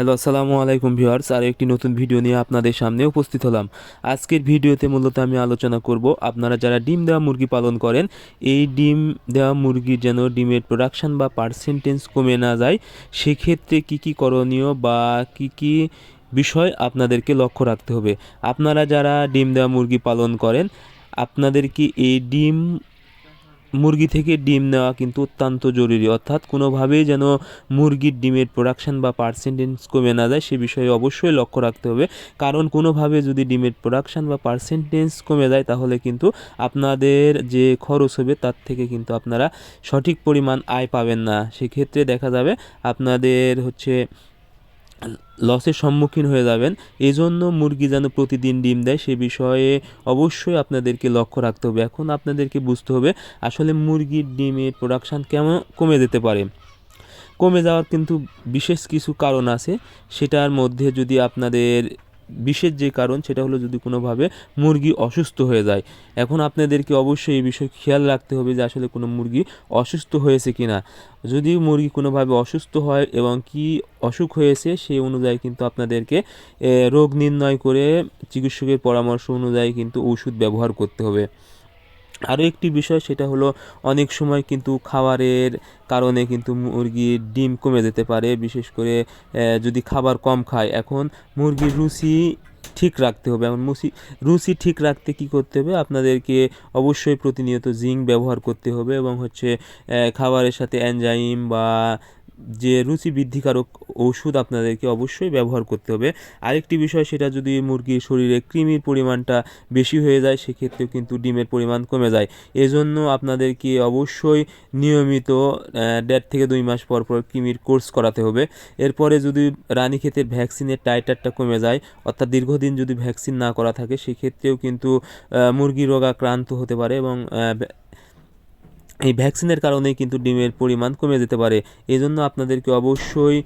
Hello, আসসালামু আলাইকুম viewers আর একটি নতুন ভিডিও নিয়ে আপনাদের সামনে উপস্থিত হলাম। আজকের ভিডিওতে মূলত আমি আলোচনা করব আপনারা যারা ডিম দেওয়া মুরগি পালন করেন, এই ডিম দেওয়া মুরগির যেন ডিমের প্রোডাকশান বা পার্সেন্টেজ কমে না যায়, সেক্ষেত্রে কি কি করণীয় বা কি কি বিষয় আপনাদেরকে লক্ষ্য রাখতে হবে। আপনারা যারা ডিম দেওয়া মুরগি পালন করেন, আপনাদের কি এই ডিম মুরগি থেকে ডিম নেওয়া কিন্তু অত্যন্ত জরুরি। অর্থাৎ কোনোভাবেই যেন মুরগির ডিমের প্রোডাকশন বা পার্সেন্টেজ কমে না যায়, সে বিষয়ে অবশ্যই লক্ষ্য রাখতে হবে। কারণ কোনোভাবে যদি ডিমের প্রোডাকশন বা পার্সেন্টেজ কমে যায়, তাহলে কিন্তু আপনাদের যে খরচ হবে, তার থেকে কিন্তু আপনারা সঠিক পরিমাণ আয় পাবেন না। সেক্ষেত্রে দেখা যাবে আপনাদের হচ্ছে লসের সম্মুখীন হয়ে যাবেন। এই জন্য মুরগি যেন প্রতিদিন ডিম দেয়, সে বিষয়ে অবশ্যই আপনাদেরকে লক্ষ্য রাখতে হবে। এখন আপনাদেরকে বুঝতে হবে, আসলে মুরগির ডিমের প্রোডাকশান কেমন কমে যেতে পারে। কমে যাওয়ার কিন্তু বিশেষ কিছু কারণ আছে। সেটার মধ্যে যদি আপনাদের বিশেষ যে কারণ সেটা হলো যদি কোনোভাবে মুরগি অসুস্থ হয়ে যায়। এখন আপনাদেরকে অবশ্যই এই বিষয়ে খেয়াল রাখতে হবে যে আসলে কোনো মুরগি অসুস্থ হয়েছে কি না যদি মুরগি কোনোভাবে অসুস্থ হয় এবং কি অসুখ হয়েছে সেই অনুযায়ী কিন্তু আপনাদেরকে রোগ নির্ণয় করে চিকিৎসকের পরামর্শ অনুযায়ী কিন্তু ওষুধ ব্যবহার করতে হবে। আরও একটি বিষয় সেটা হলো অনেক সময় কিন্তু খাবারের কারণে কিন্তু মুরগির ডিম কমে যেতে পারে। বিশেষ করে যদি খাবার কম খায়। এখন মুরগির রুচি ঠিক রাখতে হবে। এমন মুসি, রুচি ঠিক রাখতে কি করতে হবে? আপনাদেরকে অবশ্যই প্রতিনিয়ত জিঙ্ক ব্যবহার করতে হবে এবং হচ্ছে খাবারের সাথে অ্যানজাইম বা যে রুচি বৃদ্ধিকারক ওষুধ আপনাদেরকে অবশ্যই ব্যবহার করতে হবে। আরেকটি বিষয়, সেটা যদি মুরগির শরীরে কৃমির পরিমাণটা বেশি হয়ে যায়, সেক্ষেত্রেও কিন্তু ডিমের পরিমাণ কমে যায়। এজন্য আপনাদেরকে অবশ্যই নিয়মিত দেড় থেকে দুই মাস পর পর কৃমির কোর্স করাতে হবে। এরপরে যদি রানীক্ষেতের ভ্যাকসিনের টাইটারটা কমে যায়, অর্থাৎ দীর্ঘদিন যদি ভ্যাকসিন না করা থাকে, সেক্ষেত্রেও কিন্তু মুরগি রোগাক্রান্ত হতে পারে এবং এই ভ্যাকসিনের কারণেই কিন্তু ডিমের পরিমাণ কমে যেতে পারে। এই জন্য আপনাদেরকে অবশ্যই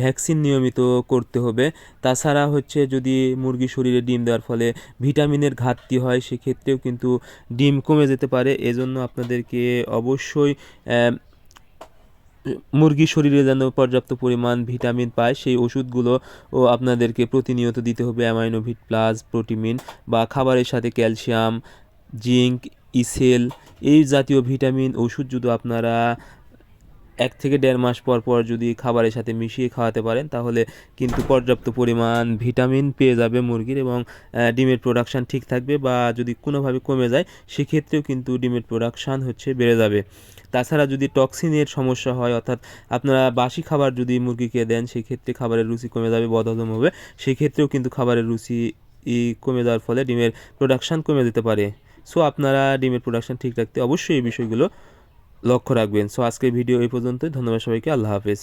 ভ্যাকসিন নিয়মিত করতে হবে। তাছাড়া হচ্ছে যদি মুরগি শরীরে ডিম দেওয়ার ফলে ভিটামিনের ঘাটতি হয় সেক্ষেত্রেও কিন্তু ডিম কমে যেতে পারে। এজন্য আপনাদেরকে অবশ্যই আম, মুরগির শরীরে যেন পর্যাপ্ত পরিমাণ ভিটামিন পায় সেই ওষুধগুলো ও আপনাদেরকে প্রতিনিয়ত দিতে হবে। অ্যামাইনোভিট প্লাস প্রোটিমিন বা খাবারের সাথে ক্যালসিয়াম জিঙ্ক ইসেল এই জাতীয় ভিটামিন, ওষুধ যদি আপনারা এক থেকে দেড় মাস পর পর যদি খাবারের সাথে মিশিয়ে খাওয়াতে পারেন, তাহলে কিন্তু পর্যাপ্ত পরিমাণ ভিটামিন পেয়ে যাবে মুরগির এবং ডিমের প্রোডাকশান ঠিক থাকবে বা যদি কোনোভাবে কমে যায়, সেক্ষেত্রেও কিন্তু ডিমের প্রোডাকশান হচ্ছে বেড়ে যাবে। তাছাড়া যদি টক্সিনের সমস্যা হয়, অর্থাৎ আপনারা বাসি খাবার যদি মুরগিকে দেন, সেক্ষেত্রে খাবারের রুচি কমে যাবে, বদহজম হবে। সেক্ষেত্রেও কিন্তু খাবারের রুচি কমে যাওয়ার ফলে ডিমের প্রোডাকশান কমে যেতে পারে। সো আপনারা ডিমের প্রোডাকশন ঠিক রাখতে অবশ্যই এই বিষয়গুলো লক্ষ্য রাখবেন। সো আজকের ভিডিও এই পর্যন্তই। ধন্যবাদ সবাইকে। আল্লাহ হাফেজ।